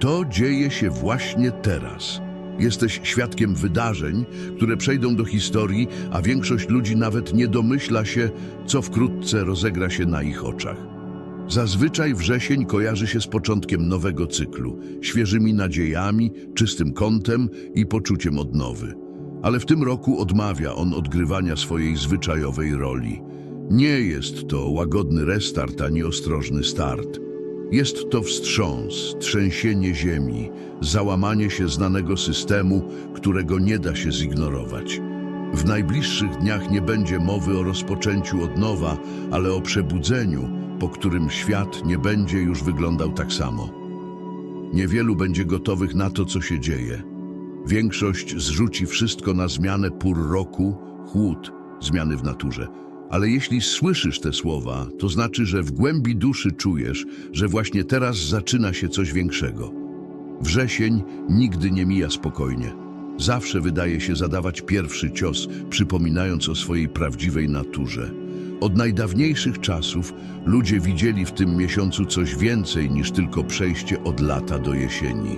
To dzieje się właśnie teraz. Jesteś świadkiem wydarzeń, które przejdą do historii, a większość ludzi nawet nie domyśla się, co wkrótce rozegra się na ich oczach. Zazwyczaj wrzesień kojarzy się z początkiem nowego cyklu, świeżymi nadziejami, czystym kątem i poczuciem odnowy. Ale w tym roku odmawia on odgrywania swojej zwyczajowej roli. Nie jest to łagodny restart ani ostrożny start. Jest to wstrząs, trzęsienie ziemi, załamanie się znanego systemu, którego nie da się zignorować. W najbliższych dniach nie będzie mowy o rozpoczęciu od nowa, ale o przebudzeniu, po którym świat nie będzie już wyglądał tak samo. Niewielu będzie gotowych na to, co się dzieje. Większość zrzuci wszystko na zmianę pór roku, chłód, zmiany w naturze. Ale jeśli słyszysz te słowa, to znaczy, że w głębi duszy czujesz, że właśnie teraz zaczyna się coś większego. Wrzesień nigdy nie mija spokojnie. Zawsze wydaje się zadawać pierwszy cios, przypominając o swojej prawdziwej naturze. Od najdawniejszych czasów ludzie widzieli w tym miesiącu coś więcej niż tylko przejście od lata do jesieni.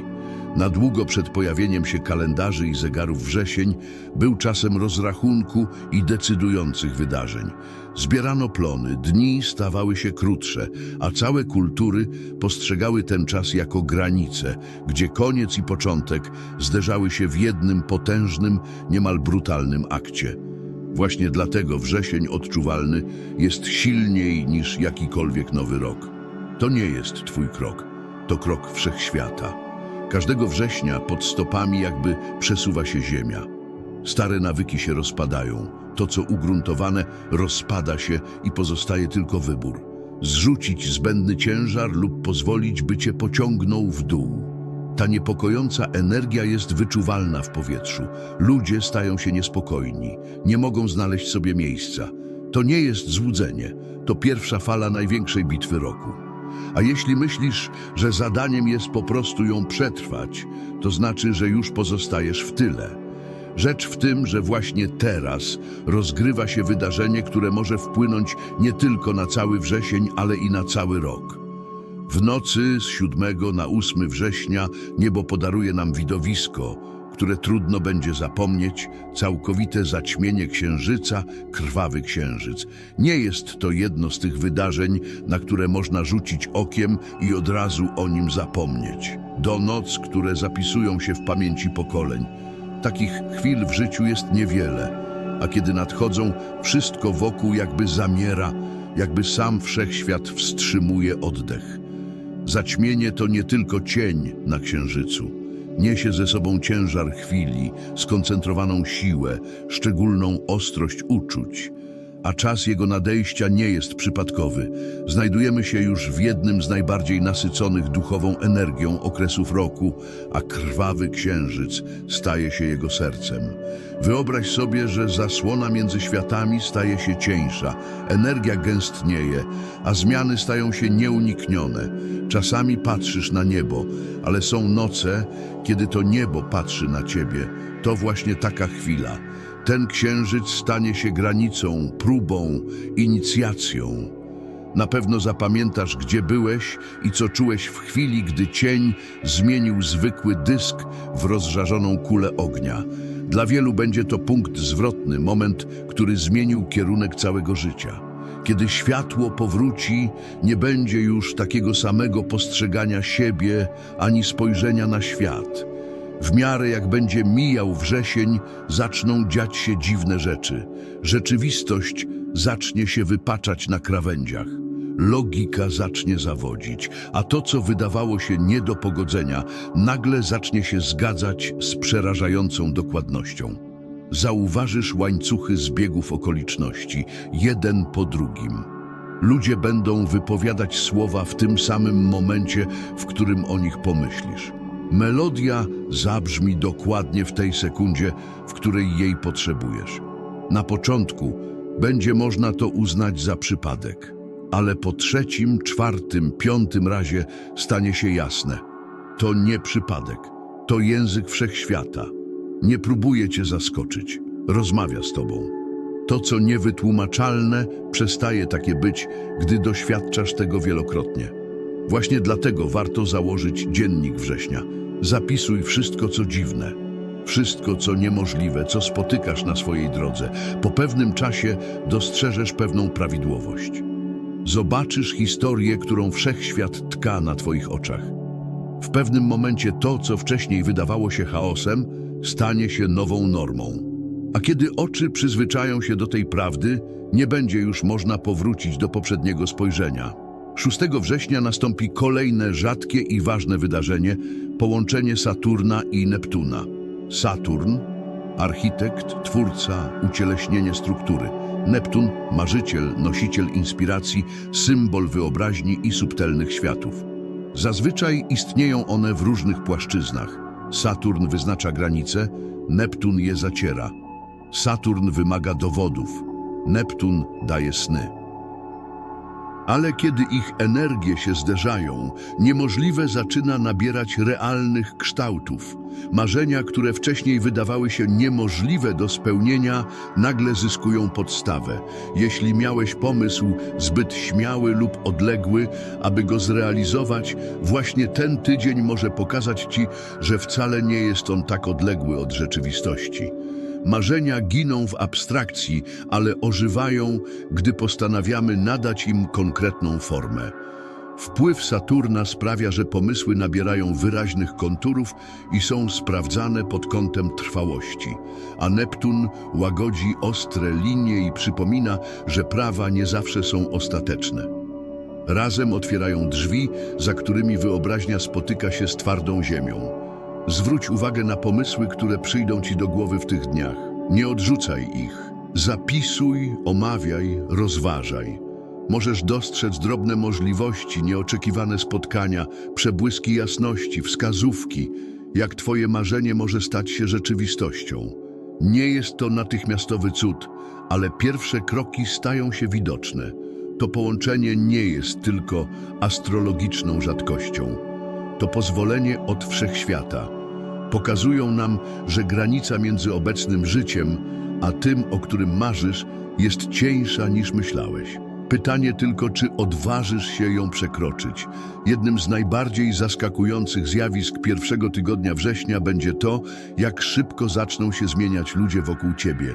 Na długo przed pojawieniem się kalendarzy i zegarów wrzesień był czasem rozrachunku i decydujących wydarzeń. Zbierano plony, dni stawały się krótsze, a całe kultury postrzegały ten czas jako granicę, gdzie koniec i początek zderzały się w jednym potężnym, niemal brutalnym akcie. Właśnie dlatego wrzesień odczuwalny jest silniej niż jakikolwiek nowy rok. To nie jest twój krok, to krok wszechświata. Każdego września pod stopami jakby przesuwa się ziemia. Stare nawyki się rozpadają. To, co ugruntowane, rozpada się i pozostaje tylko wybór. Zrzucić zbędny ciężar lub pozwolić, by cię pociągnął w dół. Ta niepokojąca energia jest wyczuwalna w powietrzu. Ludzie stają się niespokojni, nie mogą znaleźć sobie miejsca. To nie jest złudzenie, to pierwsza fala największej bitwy roku. A jeśli myślisz, że zadaniem jest po prostu ją przetrwać, to znaczy, że już pozostajesz w tyle. Rzecz w tym, że właśnie teraz rozgrywa się wydarzenie, które może wpłynąć nie tylko na cały wrzesień, ale i na cały rok. W nocy z 7 na 8 września niebo podaruje nam widowisko, które trudno będzie zapomnieć, całkowite zaćmienie księżyca, krwawy księżyc. Nie jest to jedno z tych wydarzeń, na które można rzucić okiem i od razu o nim zapomnieć. Do noc, które zapisują się w pamięci pokoleń. Takich chwil w życiu jest niewiele, a kiedy nadchodzą, wszystko wokół jakby zamiera, jakby sam wszechświat wstrzymuje oddech. Zaćmienie to nie tylko cień na księżycu. Niesie ze sobą ciężar chwili, skoncentrowaną siłę, szczególną ostrość uczuć. A czas jego nadejścia nie jest przypadkowy. Znajdujemy się już w jednym z najbardziej nasyconych duchową energią okresów roku, a krwawy księżyc staje się jego sercem. Wyobraź sobie, że zasłona między światami staje się cieńsza, energia gęstnieje, a zmiany stają się nieuniknione. Czasami patrzysz na niebo, ale są noce, kiedy to niebo patrzy na ciebie. To właśnie taka chwila. Ten księżyc stanie się granicą, próbą, inicjacją. Na pewno zapamiętasz, gdzie byłeś i co czułeś w chwili, gdy cień zmienił zwykły dysk w rozżarzoną kulę ognia. Dla wielu będzie to punkt zwrotny, moment, który zmienił kierunek całego życia. Kiedy światło powróci, nie będzie już takiego samego postrzegania siebie ani spojrzenia na świat. W miarę jak będzie mijał wrzesień, zaczną dziać się dziwne rzeczy. Rzeczywistość zacznie się wypaczać na krawędziach. Logika zacznie zawodzić, a to, co wydawało się nie do pogodzenia, nagle zacznie się zgadzać z przerażającą dokładnością. Zauważysz łańcuchy zbiegów okoliczności, jeden po drugim. Ludzie będą wypowiadać słowa w tym samym momencie, w którym o nich pomyślisz. Melodia zabrzmi dokładnie w tej sekundzie, w której jej potrzebujesz. Na początku będzie można to uznać za przypadek, ale po trzecim, czwartym, piątym razie stanie się jasne. To nie przypadek, to język wszechświata. Nie próbuje cię zaskoczyć, rozmawia z tobą. To, co niewytłumaczalne, przestaje takie być, gdy doświadczasz tego wielokrotnie. Właśnie dlatego warto założyć dziennik września. Zapisuj wszystko, co dziwne, wszystko, co niemożliwe, co spotykasz na swojej drodze. Po pewnym czasie dostrzeżesz pewną prawidłowość. Zobaczysz historię, którą wszechświat tka na twoich oczach. W pewnym momencie to, co wcześniej wydawało się chaosem, stanie się nową normą. A kiedy oczy przyzwyczają się do tej prawdy, nie będzie już można powrócić do poprzedniego spojrzenia. 6 września nastąpi kolejne rzadkie i ważne wydarzenie połączenie Saturna i Neptuna. Saturn, architekt, twórca, ucieleśnienie struktury. Neptun, marzyciel, nosiciel inspiracji, symbol wyobraźni i subtelnych światów. Zazwyczaj istnieją one w różnych płaszczyznach. Saturn wyznacza granice, Neptun je zaciera. Saturn wymaga dowodów, Neptun daje sny. Ale kiedy ich energie się zderzają, niemożliwe zaczyna nabierać realnych kształtów. Marzenia, które wcześniej wydawały się niemożliwe do spełnienia, nagle zyskują podstawę. Jeśli miałeś pomysł zbyt śmiały lub odległy, aby go zrealizować, właśnie ten tydzień może pokazać ci, że wcale nie jest on tak odległy od rzeczywistości. Marzenia giną w abstrakcji, ale ożywają, gdy postanawiamy nadać im konkretną formę. Wpływ Saturna sprawia, że pomysły nabierają wyraźnych konturów i są sprawdzane pod kątem trwałości, a Neptun łagodzi ostre linie i przypomina, że prawa nie zawsze są ostateczne. Razem otwierają drzwi, za którymi wyobraźnia spotyka się z twardą ziemią. Zwróć uwagę na pomysły, które przyjdą ci do głowy w tych dniach. Nie odrzucaj ich. Zapisuj, omawiaj, rozważaj. Możesz dostrzec drobne możliwości, nieoczekiwane spotkania, przebłyski jasności, wskazówki, jak twoje marzenie może stać się rzeczywistością. Nie jest to natychmiastowy cud, ale pierwsze kroki stają się widoczne. To połączenie nie jest tylko astrologiczną rzadkością to pozwolenie od wszechświata. Pokazują nam, że granica między obecnym życiem a tym, o którym marzysz, jest cieńsza niż myślałeś. Pytanie tylko, czy odważysz się ją przekroczyć. Jednym z najbardziej zaskakujących zjawisk pierwszego tygodnia września będzie to, jak szybko zaczną się zmieniać ludzie wokół ciebie.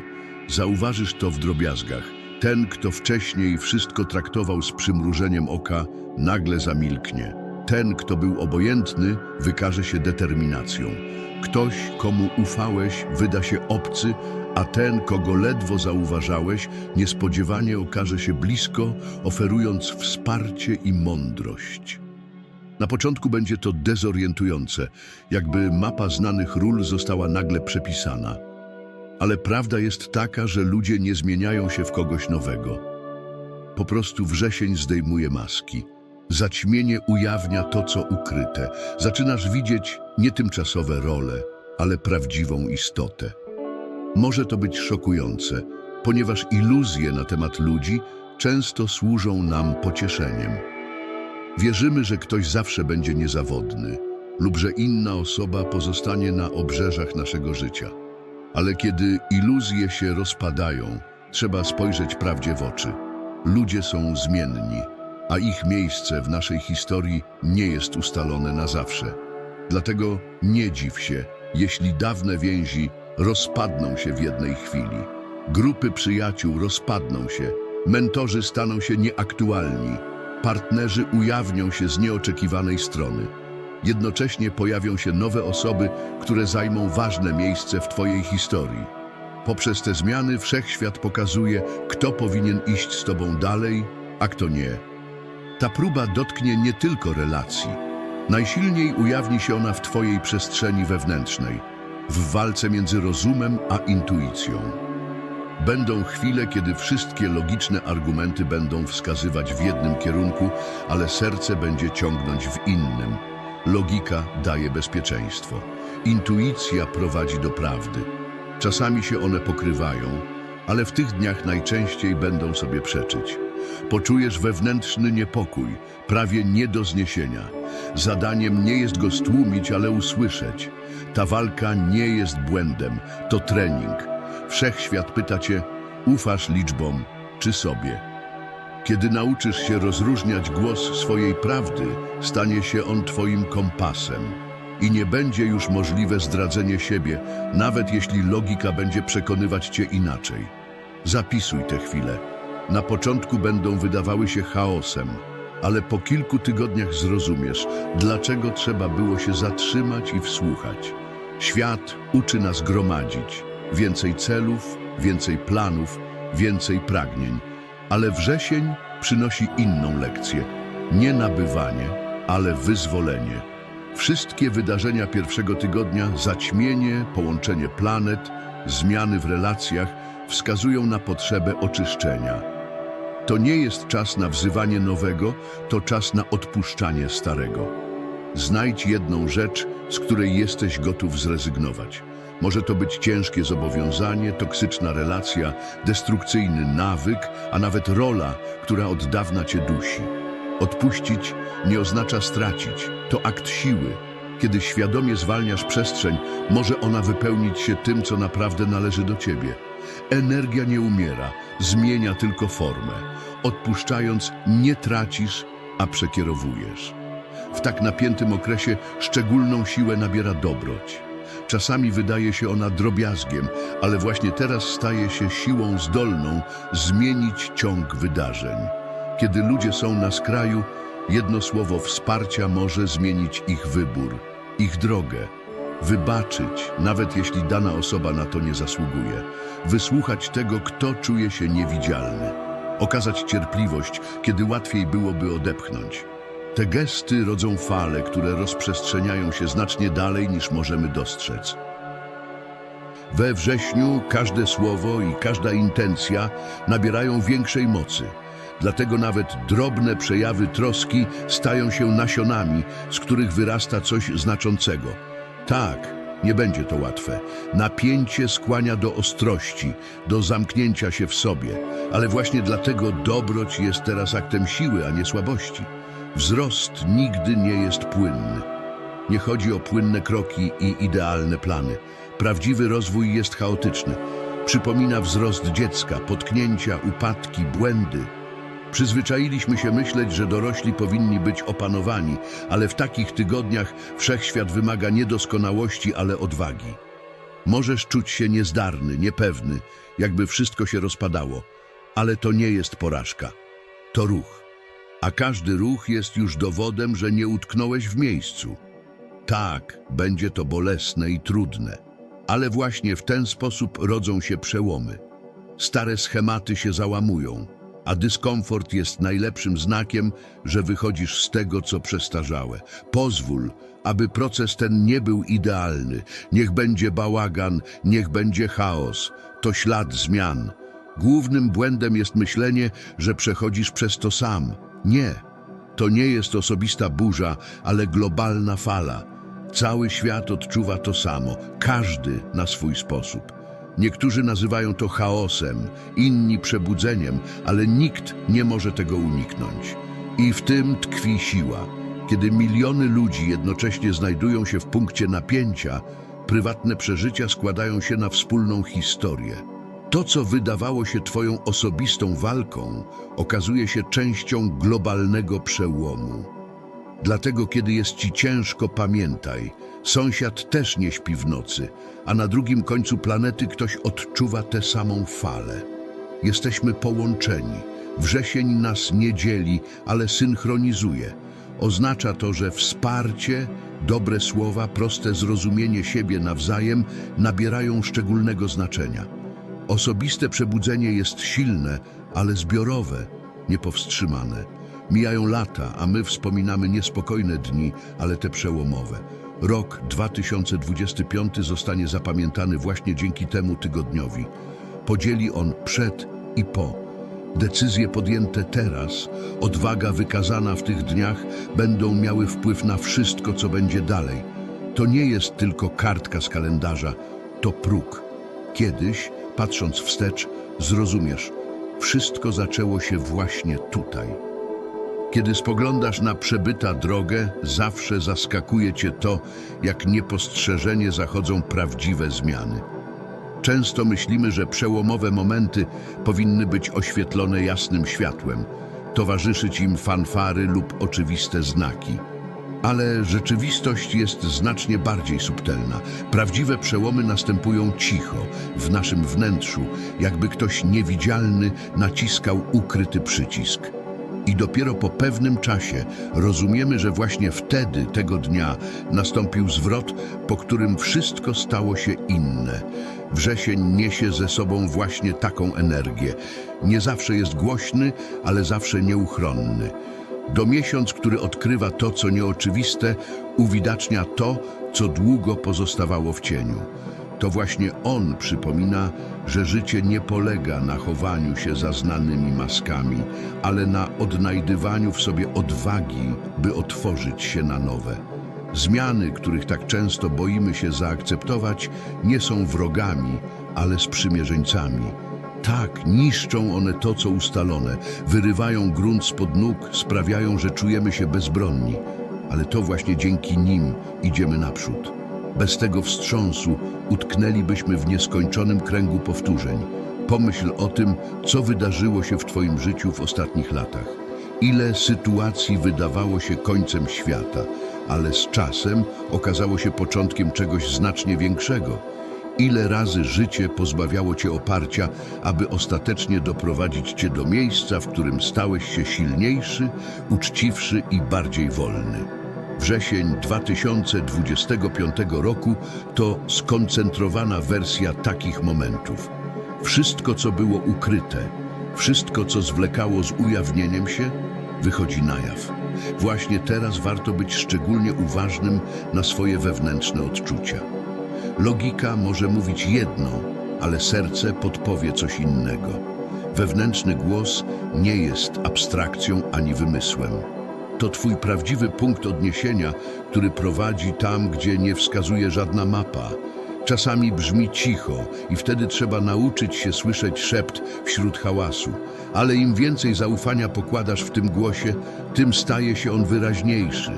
Zauważysz to w drobiazgach. Ten, kto wcześniej wszystko traktował z przymrużeniem oka, nagle zamilknie. Ten, kto był obojętny, wykaże się determinacją. Ktoś, komu ufałeś, wyda się obcy, a ten, kogo ledwo zauważałeś, niespodziewanie okaże się blisko, oferując wsparcie i mądrość. Na początku będzie to dezorientujące, jakby mapa znanych ról została nagle przepisana. Ale prawda jest taka, że ludzie nie zmieniają się w kogoś nowego. Po prostu wrzesień zdejmuje maski. Zaćmienie ujawnia to, co ukryte. Zaczynasz widzieć nie tymczasowe role, ale prawdziwą istotę. Może to być szokujące, ponieważ iluzje na temat ludzi często służą nam pocieszeniem. Wierzymy, że ktoś zawsze będzie niezawodny lub że inna osoba pozostanie na obrzeżach naszego życia. Ale kiedy iluzje się rozpadają, trzeba spojrzeć prawdzie w oczy. Ludzie są zmienni a ich miejsce w naszej historii nie jest ustalone na zawsze. Dlatego nie dziw się, jeśli dawne więzi rozpadną się w jednej chwili. Grupy przyjaciół rozpadną się, mentorzy staną się nieaktualni, partnerzy ujawnią się z nieoczekiwanej strony. Jednocześnie pojawią się nowe osoby, które zajmą ważne miejsce w Twojej historii. Poprzez te zmiany wszechświat pokazuje, kto powinien iść z Tobą dalej, a kto nie. Ta próba dotknie nie tylko relacji. Najsilniej ujawni się ona w Twojej przestrzeni wewnętrznej, w walce między rozumem a intuicją. Będą chwile, kiedy wszystkie logiczne argumenty będą wskazywać w jednym kierunku, ale serce będzie ciągnąć w innym. Logika daje bezpieczeństwo. Intuicja prowadzi do prawdy. Czasami się one pokrywają, ale w tych dniach najczęściej będą sobie przeczyć. Poczujesz wewnętrzny niepokój, prawie nie do zniesienia. Zadaniem nie jest go stłumić, ale usłyszeć. Ta walka nie jest błędem, to trening. Wszechświat pyta cię, ufasz liczbom czy sobie? Kiedy nauczysz się rozróżniać głos swojej prawdy, stanie się on Twoim kompasem. I nie będzie już możliwe zdradzenie siebie, nawet jeśli logika będzie przekonywać Cię inaczej. Zapisuj te chwile. Na początku będą wydawały się chaosem, ale po kilku tygodniach zrozumiesz, dlaczego trzeba było się zatrzymać i wsłuchać. Świat uczy nas gromadzić. Więcej celów, więcej planów, więcej pragnień. Ale wrzesień przynosi inną lekcję. Nie nabywanie, ale wyzwolenie. Wszystkie wydarzenia pierwszego tygodnia, zaćmienie, połączenie planet, zmiany w relacjach wskazują na potrzebę oczyszczenia. To nie jest czas na wzywanie nowego, to czas na odpuszczanie starego. Znajdź jedną rzecz, z której jesteś gotów zrezygnować. Może to być ciężkie zobowiązanie, toksyczna relacja, destrukcyjny nawyk, a nawet rola, która od dawna cię dusi. Odpuścić nie oznacza stracić, to akt siły. Kiedy świadomie zwalniasz przestrzeń, może ona wypełnić się tym, co naprawdę należy do ciebie. Energia nie umiera, zmienia tylko formę. Odpuszczając, nie tracisz, a przekierowujesz. W tak napiętym okresie szczególną siłę nabiera dobroć. Czasami wydaje się ona drobiazgiem, ale właśnie teraz staje się siłą zdolną zmienić ciąg wydarzeń. Kiedy ludzie są na skraju, jedno słowo wsparcia może zmienić ich wybór, ich drogę. Wybaczyć, nawet jeśli dana osoba na to nie zasługuje. Wysłuchać tego, kto czuje się niewidzialny. Okazać cierpliwość, kiedy łatwiej byłoby odepchnąć. Te gesty rodzą fale, które rozprzestrzeniają się znacznie dalej niż możemy dostrzec. We wrześniu każde słowo i każda intencja nabierają większej mocy. Dlatego nawet drobne przejawy troski stają się nasionami, z których wyrasta coś znaczącego. Tak, nie będzie to łatwe. Napięcie skłania do ostrości, do zamknięcia się w sobie, ale właśnie dlatego dobroć jest teraz aktem siły, a nie słabości. Wzrost nigdy nie jest płynny. Nie chodzi o płynne kroki i idealne plany. Prawdziwy rozwój jest chaotyczny. Przypomina wzrost dziecka, potknięcia, upadki, błędy. Przyzwyczailiśmy się myśleć, że dorośli powinni być opanowani, ale w takich tygodniach wszechświat wymaga niedoskonałości, ale odwagi. Możesz czuć się niezdarny, niepewny, jakby wszystko się rozpadało, ale to nie jest porażka. To ruch. A każdy ruch jest już dowodem, że nie utknąłeś w miejscu. Tak, będzie to bolesne i trudne, ale właśnie w ten sposób rodzą się przełomy. Stare schematy się załamują, a dyskomfort jest najlepszym znakiem, że wychodzisz z tego, co przestarzałe. Pozwól, aby proces ten nie był idealny. Niech będzie bałagan, niech będzie chaos. To ślad zmian. Głównym błędem jest myślenie, że przechodzisz przez to sam. Nie. To nie jest osobista burza, ale globalna fala. Cały świat odczuwa to samo, każdy na swój sposób. Niektórzy nazywają to chaosem, inni przebudzeniem, ale nikt nie może tego uniknąć. I w tym tkwi siła. Kiedy miliony ludzi jednocześnie znajdują się w punkcie napięcia, prywatne przeżycia składają się na wspólną historię. To, co wydawało się Twoją osobistą walką, okazuje się częścią globalnego przełomu. Dlatego, kiedy jest Ci ciężko, pamiętaj, sąsiad też nie śpi w nocy, a na drugim końcu planety ktoś odczuwa tę samą falę. Jesteśmy połączeni. Wrzesień nas nie dzieli, ale synchronizuje. Oznacza to, że wsparcie, dobre słowa, proste zrozumienie siebie nawzajem nabierają szczególnego znaczenia. Osobiste przebudzenie jest silne, ale zbiorowe, niepowstrzymane. Mijają lata, a my wspominamy niespokojne dni, ale te przełomowe. Rok 2025 zostanie zapamiętany właśnie dzięki temu tygodniowi. Podzieli on przed i po. Decyzje podjęte teraz, odwaga wykazana w tych dniach będą miały wpływ na wszystko, co będzie dalej. To nie jest tylko kartka z kalendarza, to próg. Kiedyś, patrząc wstecz, zrozumiesz, wszystko zaczęło się właśnie tutaj. Kiedy spoglądasz na przebyta drogę, zawsze zaskakuje cię to, jak niepostrzeżenie zachodzą prawdziwe zmiany. Często myślimy, że przełomowe momenty powinny być oświetlone jasnym światłem. towarzyszyć im fanfary lub oczywiste znaki. Ale rzeczywistość jest znacznie bardziej subtelna. Prawdziwe przełomy następują cicho, w naszym wnętrzu, jakby ktoś niewidzialny naciskał ukryty przycisk. I dopiero po pewnym czasie rozumiemy, że właśnie wtedy, tego dnia, nastąpił zwrot, po którym wszystko stało się inne. Wrzesień niesie ze sobą właśnie taką energię. Nie zawsze jest głośny, ale zawsze nieuchronny. Do miesiąc, który odkrywa to, co nieoczywiste, uwidacznia to, co długo pozostawało w cieniu. To właśnie on przypomina, że życie nie polega na chowaniu się za znanymi maskami, ale na odnajdywaniu w sobie odwagi, by otworzyć się na nowe. Zmiany, których tak często boimy się zaakceptować, nie są wrogami, ale sprzymierzeńcami. Tak, niszczą one to, co ustalone, wyrywają grunt spod nóg, sprawiają, że czujemy się bezbronni, ale to właśnie dzięki nim idziemy naprzód. Bez tego wstrząsu utknęlibyśmy w nieskończonym kręgu powtórzeń. Pomyśl o tym, co wydarzyło się w Twoim życiu w ostatnich latach. Ile sytuacji wydawało się końcem świata, ale z czasem okazało się początkiem czegoś znacznie większego. Ile razy życie pozbawiało Cię oparcia, aby ostatecznie doprowadzić Cię do miejsca, w którym stałeś się silniejszy, uczciwszy i bardziej wolny. Wrzesień 2025 roku to skoncentrowana wersja takich momentów. Wszystko, co było ukryte, wszystko, co zwlekało z ujawnieniem się, wychodzi na jaw. Właśnie teraz warto być szczególnie uważnym na swoje wewnętrzne odczucia. Logika może mówić jedno, ale serce podpowie coś innego. Wewnętrzny głos nie jest abstrakcją ani wymysłem. To Twój prawdziwy punkt odniesienia, który prowadzi tam, gdzie nie wskazuje żadna mapa. Czasami brzmi cicho i wtedy trzeba nauczyć się słyszeć szept wśród hałasu. Ale im więcej zaufania pokładasz w tym głosie, tym staje się on wyraźniejszy.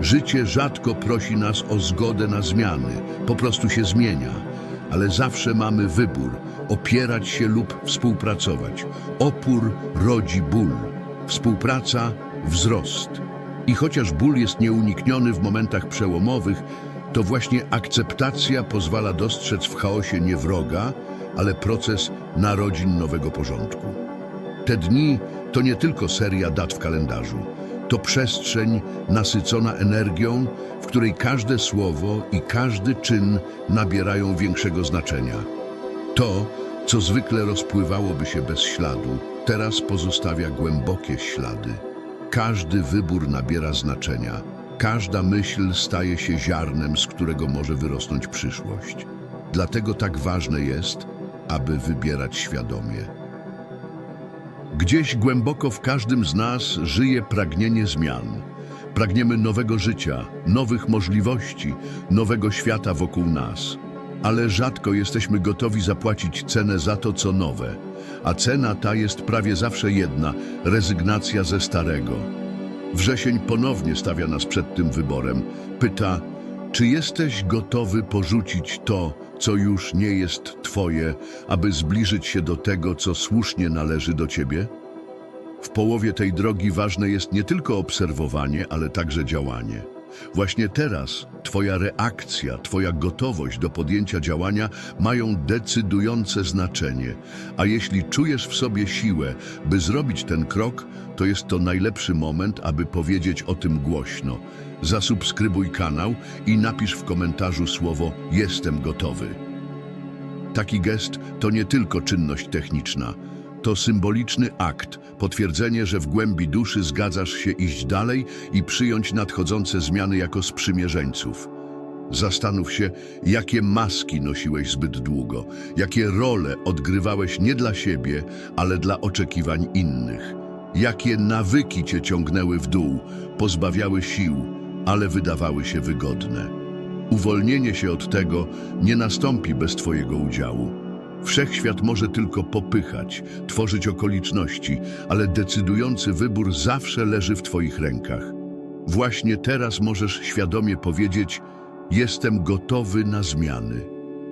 Życie rzadko prosi nas o zgodę na zmiany, po prostu się zmienia. Ale zawsze mamy wybór, opierać się lub współpracować. Opór rodzi ból, współpraca wzrost. I chociaż ból jest nieunikniony w momentach przełomowych, to właśnie akceptacja pozwala dostrzec w chaosie nie wroga, ale proces narodzin nowego porządku. Te dni to nie tylko seria dat w kalendarzu. To przestrzeń nasycona energią, w której każde słowo i każdy czyn nabierają większego znaczenia. To, co zwykle rozpływałoby się bez śladu, teraz pozostawia głębokie ślady. Każdy wybór nabiera znaczenia. Każda myśl staje się ziarnem, z którego może wyrosnąć przyszłość. Dlatego tak ważne jest, aby wybierać świadomie. Gdzieś głęboko w każdym z nas żyje pragnienie zmian. Pragniemy nowego życia, nowych możliwości, nowego świata wokół nas. Ale rzadko jesteśmy gotowi zapłacić cenę za to, co nowe. A cena ta jest prawie zawsze jedna rezygnacja ze starego. Wrzesień ponownie stawia nas przed tym wyborem. Pyta, czy jesteś gotowy porzucić to, co już nie jest Twoje, aby zbliżyć się do tego, co słusznie należy do Ciebie? W połowie tej drogi ważne jest nie tylko obserwowanie, ale także działanie. Właśnie teraz Twoja reakcja, Twoja gotowość do podjęcia działania mają decydujące znaczenie. A jeśli czujesz w sobie siłę, by zrobić ten krok, to jest to najlepszy moment, aby powiedzieć o tym głośno. Zasubskrybuj kanał i napisz w komentarzu słowo Jestem gotowy. Taki gest to nie tylko czynność techniczna. To symboliczny akt, potwierdzenie, że w głębi duszy zgadzasz się iść dalej i przyjąć nadchodzące zmiany jako sprzymierzeńców. Zastanów się, jakie maski nosiłeś zbyt długo, jakie role odgrywałeś nie dla siebie, ale dla oczekiwań innych. Jakie nawyki cię ciągnęły w dół, pozbawiały sił, ale wydawały się wygodne. Uwolnienie się od tego nie nastąpi bez Twojego udziału. Wszechświat może tylko popychać, tworzyć okoliczności, ale decydujący wybór zawsze leży w Twoich rękach. Właśnie teraz możesz świadomie powiedzieć: Jestem gotowy na zmiany.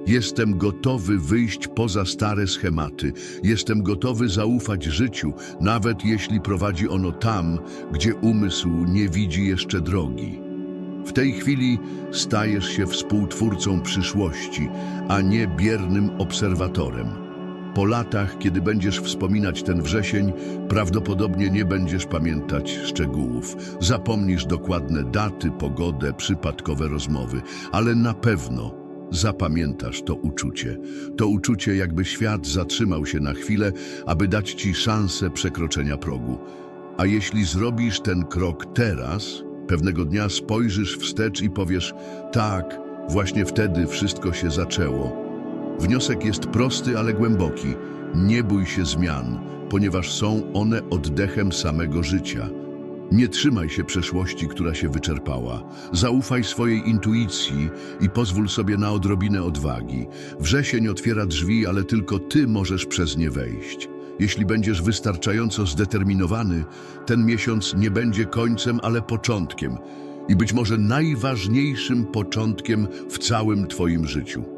Jestem gotowy wyjść poza stare schematy. Jestem gotowy zaufać życiu, nawet jeśli prowadzi ono tam, gdzie umysł nie widzi jeszcze drogi. W tej chwili stajesz się współtwórcą przyszłości, a nie biernym obserwatorem. Po latach, kiedy będziesz wspominać ten wrzesień, prawdopodobnie nie będziesz pamiętać szczegółów. Zapomnisz dokładne daty, pogodę, przypadkowe rozmowy, ale na pewno zapamiętasz to uczucie. To uczucie, jakby świat zatrzymał się na chwilę, aby dać ci szansę przekroczenia progu. A jeśli zrobisz ten krok teraz, pewnego dnia spojrzysz wstecz i powiesz: Tak, właśnie wtedy wszystko się zaczęło. Wniosek jest prosty, ale głęboki. Nie bój się zmian, ponieważ są one oddechem samego życia. Nie trzymaj się przeszłości, która się wyczerpała. Zaufaj swojej intuicji i pozwól sobie na odrobinę odwagi. Wrzesień otwiera drzwi, ale tylko ty możesz przez nie wejść. Jeśli będziesz wystarczająco zdeterminowany, ten miesiąc nie będzie końcem, ale początkiem. I być może najważniejszym początkiem w całym twoim życiu.